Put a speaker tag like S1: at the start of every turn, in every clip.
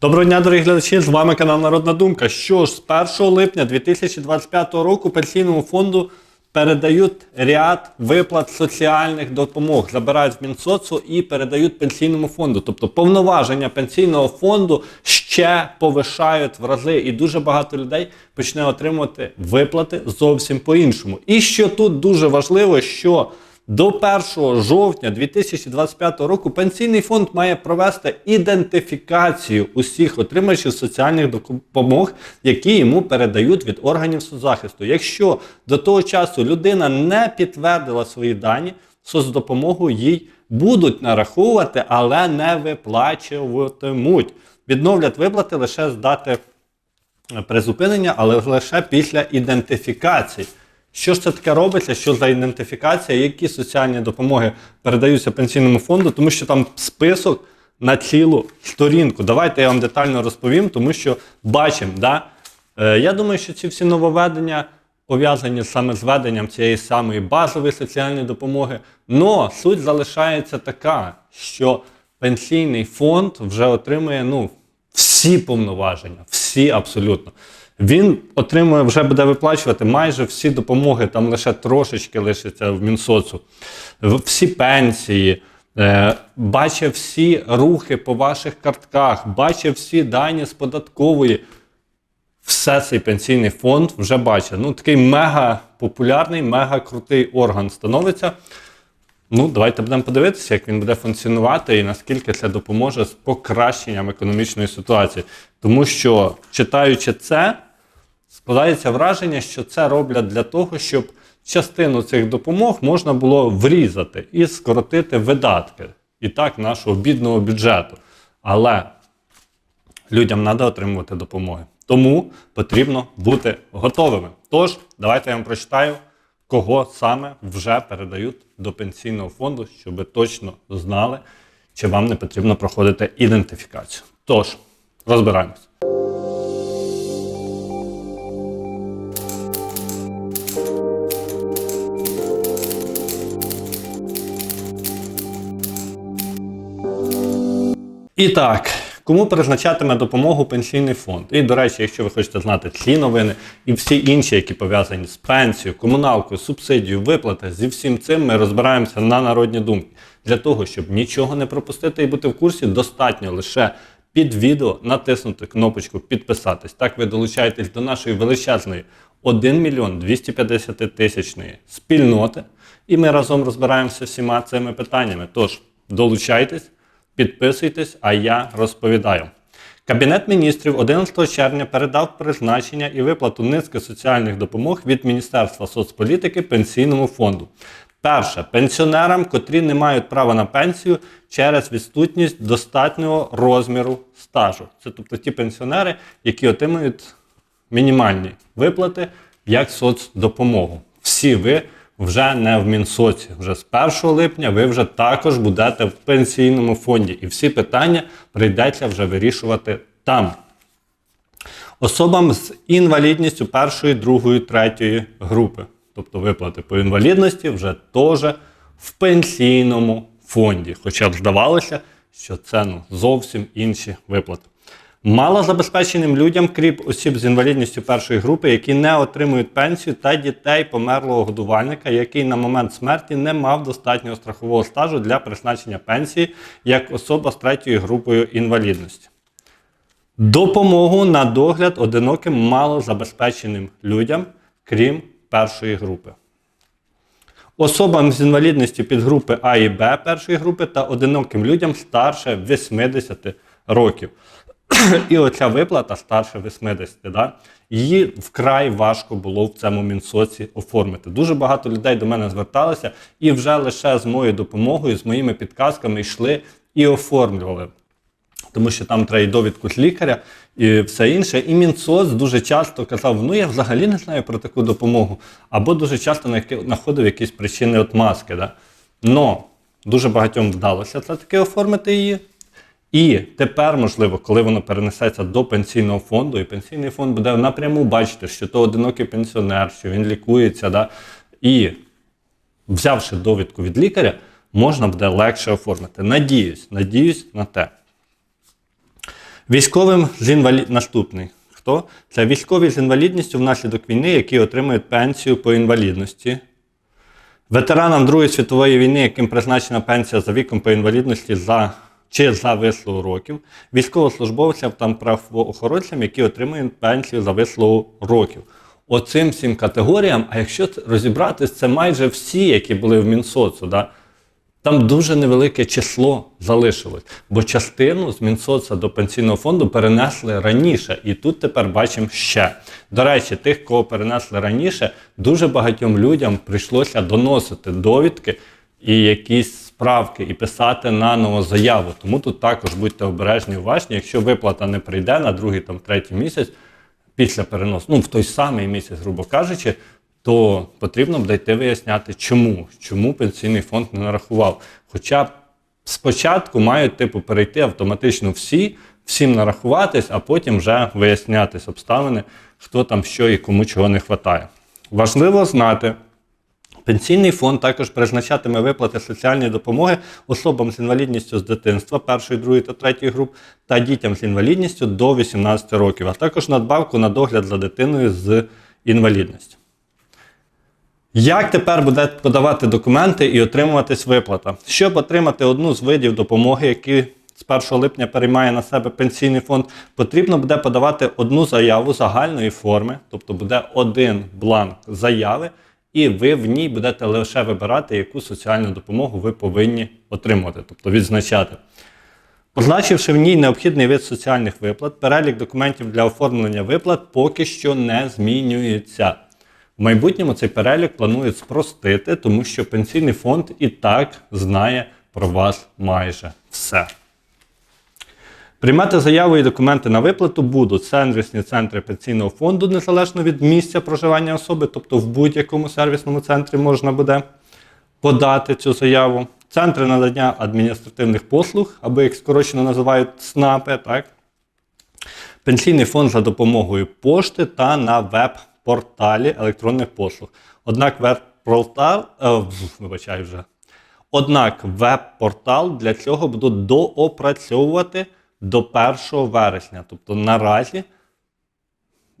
S1: Доброго дня, дорогі глядачі! З вами канал Народна Думка. Що ж, з 1 липня 2025 року пенсійному фонду передають ряд виплат соціальних допомог, забирають з Мінсоцу і передають пенсійному фонду. Тобто повноваження пенсійного фонду ще повишають в рази, і дуже багато людей почне отримувати виплати зовсім по-іншому. І що тут дуже важливо, що до 1 жовтня 2025 року пенсійний фонд має провести ідентифікацію усіх отримувачів соціальних допомог, які йому передають від органів соцзахисту. Якщо до того часу людина не підтвердила свої дані, соцдопомогу їй будуть нараховувати, але не виплачуватимуть. Відновлять виплати лише з дати призупинення, але лише після ідентифікації. Що ж це таке робиться? Що за ідентифікація, які соціальні допомоги передаються пенсійному фонду, тому що там список на цілу сторінку. Давайте я вам детально розповім, тому що бачимо, да? Е, я думаю, що ці всі нововведення пов'язані саме з веденням цієї самої базової соціальної допомоги. Но суть залишається така, що пенсійний фонд вже отримує ну, всі повноваження, всі абсолютно. Він отримує, вже буде виплачувати майже всі допомоги, там лише трошечки лишиться в Мінсоцу, всі пенсії, е, бачить всі рухи по ваших картках, бачить всі дані з податкової. Все цей пенсійний фонд вже бачить. Ну, такий мега популярний, мега крутий орган становиться. Ну, давайте будемо подивитися, як він буде функціонувати і наскільки це допоможе з покращенням економічної ситуації. Тому що, читаючи це, складається враження, що це роблять для того, щоб частину цих допомог можна було врізати і скоротити видатки. І так, нашого бідного бюджету. Але людям треба отримувати допомоги. Тому потрібно бути готовими. Тож, давайте я вам прочитаю, кого саме вже передають до пенсійного фонду, щоб ви точно знали, чи вам не потрібно проходити ідентифікацію. Тож, розбираємось. І так, кому призначатиме допомогу пенсійний фонд? І, до речі, якщо ви хочете знати ці новини і всі інші, які пов'язані з пенсією, комуналкою, субсидією, виплати, зі всім цим ми розбираємося на народні думки. Для того, щоб нічого не пропустити і бути в курсі, достатньо лише під відео натиснути кнопочку підписатись. Так ви долучаєтесь до нашої величезної 1 мільйон 250 тисячної спільноти. І ми разом розбираємося всіма цими питаннями. Тож долучайтесь. Підписуйтесь, а я розповідаю. Кабінет міністрів 11 червня передав призначення і виплату низки соціальних допомог від Міністерства соцполітики Пенсійному фонду. Перше пенсіонерам, котрі не мають права на пенсію через відсутність достатнього розміру стажу. Це тобто ті пенсіонери, які отримують мінімальні виплати як соцдопомогу. Всі ви вже не в Мінсоці. Вже з 1 липня ви вже також будете в пенсійному фонді, і всі питання прийдеться вже вирішувати там. Особам з інвалідністю першої, другої, третьої групи, тобто виплати по інвалідності, вже теж в пенсійному фонді. Хоча б здавалося, що це ну, зовсім інші виплати. Малозабезпеченим людям, крім осіб з інвалідністю першої групи, які не отримують пенсію, та дітей померлого годувальника, який на момент смерті не мав достатнього страхового стажу для призначення пенсії як особа з третьою групою інвалідності. Допомогу на догляд одиноким малозабезпеченим людям, крім першої групи. Особам з інвалідністю підгрупи А і Б першої групи та одиноким людям старше 80 років. І оця виплата старше 80, да? її вкрай важко було в цьому мінсоці оформити. Дуже багато людей до мене зверталися і вже лише з моєю допомогою, з моїми підказками йшли і оформлювали. Тому що там треба і довідку з лікаря і все інше. І Мінсоц дуже часто казав: ну я взагалі не знаю про таку допомогу, або дуже часто знаходив якісь причини отмазки. Да? Но дуже багатьом вдалося це таки оформити її. І тепер, можливо, коли воно перенесеться до пенсійного фонду, і пенсійний фонд буде напряму бачити, що то одинокий пенсіонер, що він лікується, да, і взявши довідку від лікаря, можна буде легше оформити. Надіюсь, надіюсь на те. Військовим з інвалід... Наступний. Хто? Це військові з інвалідністю внаслідок війни, які отримують пенсію по інвалідності. Ветеранам Другої світової війни, яким призначена пенсія за віком по інвалідності за чи за вислугу років, військовослужбовцям та правоохоронцям, які отримують пенсію за вислугу років. Оцим всім категоріям, а якщо розібратись, це майже всі, які були в Мінсоцу. Да? Там дуже невелике число залишилось, бо частину з Мінсоца до пенсійного фонду перенесли раніше, і тут тепер бачимо ще. До речі, тих, кого перенесли раніше, дуже багатьом людям прийшлося доносити довідки і якісь справки, і писати наново заяву. Тому тут також будьте обережні, уважні. Якщо виплата не прийде на другий там третій місяць після переносу, ну в той самий місяць, грубо кажучи, то потрібно буде йти виясняти, чому, чому пенсійний фонд не нарахував. Хоча спочатку мають типу перейти автоматично всі, всім нарахуватись, а потім вже вияснятись обставини, хто там що і кому чого не вистачає. Важливо знати. Пенсійний фонд також призначатиме виплати соціальної допомоги особам з інвалідністю з дитинства першої, другої та третьої груп та дітям з інвалідністю до 18 років, а також надбавку на догляд за дитиною з інвалідністю. Як тепер буде подавати документи і отримуватись виплата? Щоб отримати одну з видів допомоги, які з 1 липня переймає на себе пенсійний фонд, потрібно буде подавати одну заяву загальної форми, тобто буде один бланк заяви, і ви в ній будете лише вибирати, яку соціальну допомогу ви повинні отримувати, тобто відзначати. Позначивши в ній необхідний вид соціальних виплат, перелік документів для оформлення виплат поки що не змінюється. В майбутньому цей перелік планують спростити, тому що пенсійний фонд і так знає про вас майже все. Приймати заяву і документи на виплату будуть сервісні центри пенсійного фонду незалежно від місця проживання особи, тобто в будь-якому сервісному центрі можна буде подати цю заяву. Центри надання адміністративних послуг, або їх скорочено називають СНАПи, так? Пенсійний фонд за допомогою пошти та на веб-порталі електронних послуг. Однак веб-портал, е, вибачаю вже. Однак веб-портал для цього будуть доопрацьовувати до 1 вересня. Тобто наразі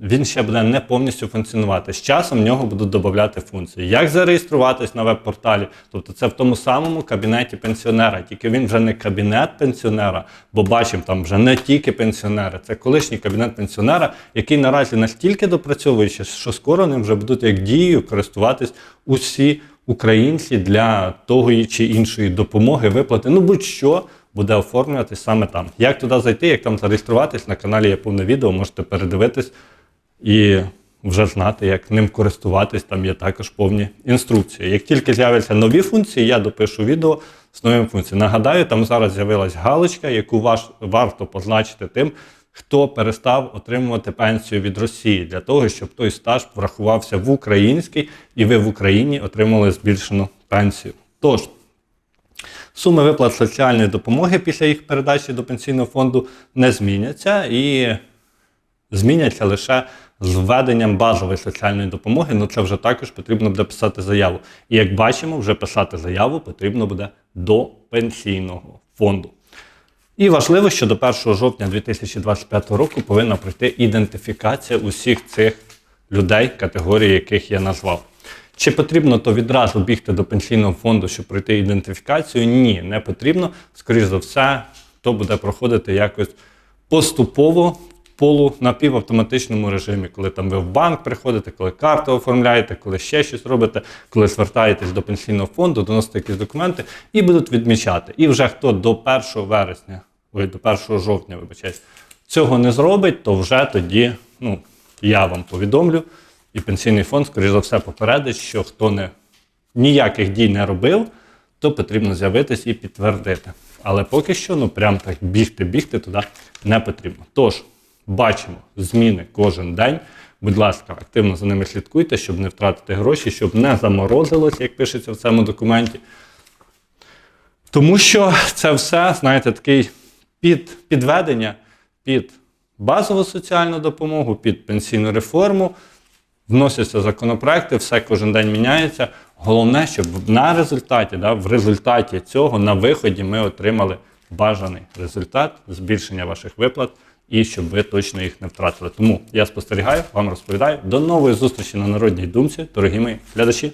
S1: він ще буде не повністю функціонувати. З часом в нього будуть додати функції. Як зареєструватись на веб-порталі? Тобто це в тому самому кабінеті пенсіонера, тільки він вже не кабінет пенсіонера, бо бачимо, там вже не тільки пенсіонери, це колишній кабінет пенсіонера, який наразі настільки допрацьовуючи, що скоро ним вже будуть як дією користуватись усі українці для того чи іншої допомоги, виплати. Ну будь-що буде оформлюватись саме там. Як туди зайти, як там зареєструватись, на каналі є повне відео, можете передивитись і вже знати, як ним користуватись. Там є також повні інструкції. Як тільки з'являться нові функції, я допишу відео з новими функціями. Нагадаю, там зараз з'явилась галочка, яку ваш, варто позначити тим, хто перестав отримувати пенсію від Росії, для того, щоб той стаж врахувався в український і ви в Україні отримали збільшену пенсію. Тож, Суми виплат соціальної допомоги після їх передачі до пенсійного фонду не зміняться і зміняться лише з введенням базової соціальної допомоги. Ну це вже також потрібно буде писати заяву. І як бачимо, вже писати заяву потрібно буде до пенсійного фонду. І важливо, що до 1 жовтня 2025 року повинна пройти ідентифікація усіх цих людей, категорії яких я назвав. Чи потрібно то відразу бігти до пенсійного фонду, щоб пройти ідентифікацію? Ні, не потрібно. Скоріше за все, то буде проходити якось поступово полу напівавтоматичному режимі, коли там ви в банк приходите, коли карту оформляєте, коли ще щось робите, коли звертаєтесь до пенсійного фонду, доносите якісь документи і будуть відмічати. І вже хто до 1 вересня, ой, до 1 жовтня, вибачаюсь, цього не зробить, то вже тоді ну, я вам повідомлю. І пенсійний фонд, скоріш за все, попередить, що хто не ніяких дій не робив, то потрібно з'явитись і підтвердити. Але поки що, ну прям так бігти-бігти туди не потрібно. Тож, бачимо зміни кожен день. Будь ласка, активно за ними слідкуйте, щоб не втратити гроші, щоб не заморозилось, як пишеться в цьому документі. Тому що це все, знаєте, такий під, підведення під базову соціальну допомогу, під пенсійну реформу. Вносяться законопроекти, все кожен день міняється. Головне, щоб на результаті, да, в результаті цього на виході ми отримали бажаний результат збільшення ваших виплат і щоб ви точно їх не втратили. Тому я спостерігаю, вам розповідаю. До нової зустрічі на народній думці, дорогі мої глядачі.